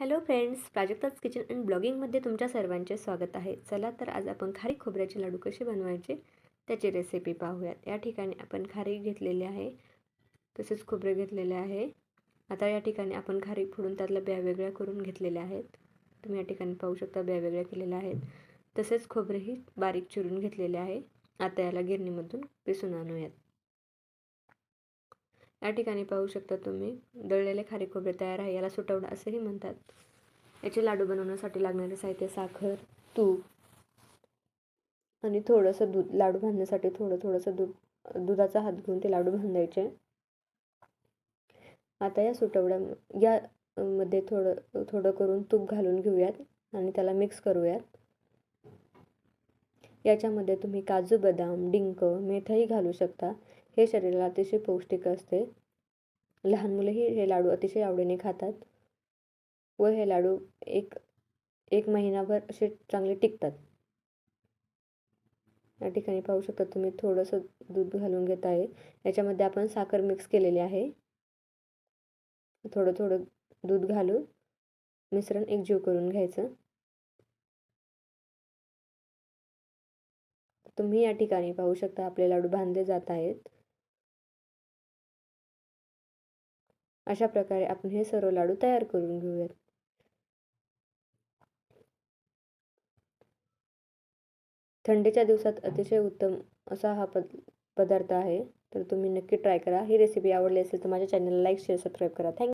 Hello friends प्राजक्ताच kitchen and ब्लॉगिंगमध्ये तुमच्या सर्वांचे स्वागत आहे. चला तर आज आपण खारी खोबऱ्याचे लाडू कसे बनवायचे त्याची रेसिपी पाहूयात. या ठिकाणी आपण खारी घेतलेली आहे. तसेच खोबरे घेतलेले आहे. आता या ठिकाणी आपण खारी फोडून त्यातल्या ब्या वेगळ्या करून घेतलेल्या आहेत. तुम्ही या ठिकाणी पाहू शकता ब्या वेगळ्या केलेल्या आहेत. तसेच खोबरेही बारीक चिरून घेतलेले आहे. आता याला गिरणीमधून पिसून आणूयात. या ठिकाणी पाहू शकता तुम्ही दळलेले खारे खोबरे तयार आहे याला सुटवडा असेही म्हणतात. याचे लाडू बनवण्यासाठी लागणारे साहित्य साखर तूप आणि थोडंसं दूध लाडू बांधण्यासाठी थोडं थोडंसं दूध दुधाचा हात घेऊन ते लाडू बांधायचे आता या सुटवड्या या मध्ये थोडं थोडं करून तूप घालून घेऊयात आणि त्याला मिक्स करूयात. याच्यामध्ये तुम्ही काजू बदाम डिंक मेथाही घालू शकता. हे शरीराला अतिशय पौष्टिक असते. लहान मुलंही हे लाडू अतिशय आवडीने खातात व हे लाडू एक एक महिनाभर असे चांगले टिकतात. या ठिकाणी पाहू शकता तुम्ही थोडंसं दूध घालून घेत आहे. याच्यामध्ये आपण साखर मिक्स केलेली आहे. थोडं थोडं दूध घालून मिश्रण एकजीव करून घ्यायचं. तुम्ही या ठिकाणी पाहू शकता आपले लाडू बांधले जात आहेत. अशा प्रकारे आपण हे सर्व लाडू तयार करून घेऊयात. थंडीच्या दिवसात अतिशय उत्तम असा हा पद पदार्थ आहे. तर तुम्ही नक्की ट्राय करा. ही रेसिपी आवडली असेल तर माझ्या चॅनलला लाईक शेअर सबस्क्राईब करा. Thank you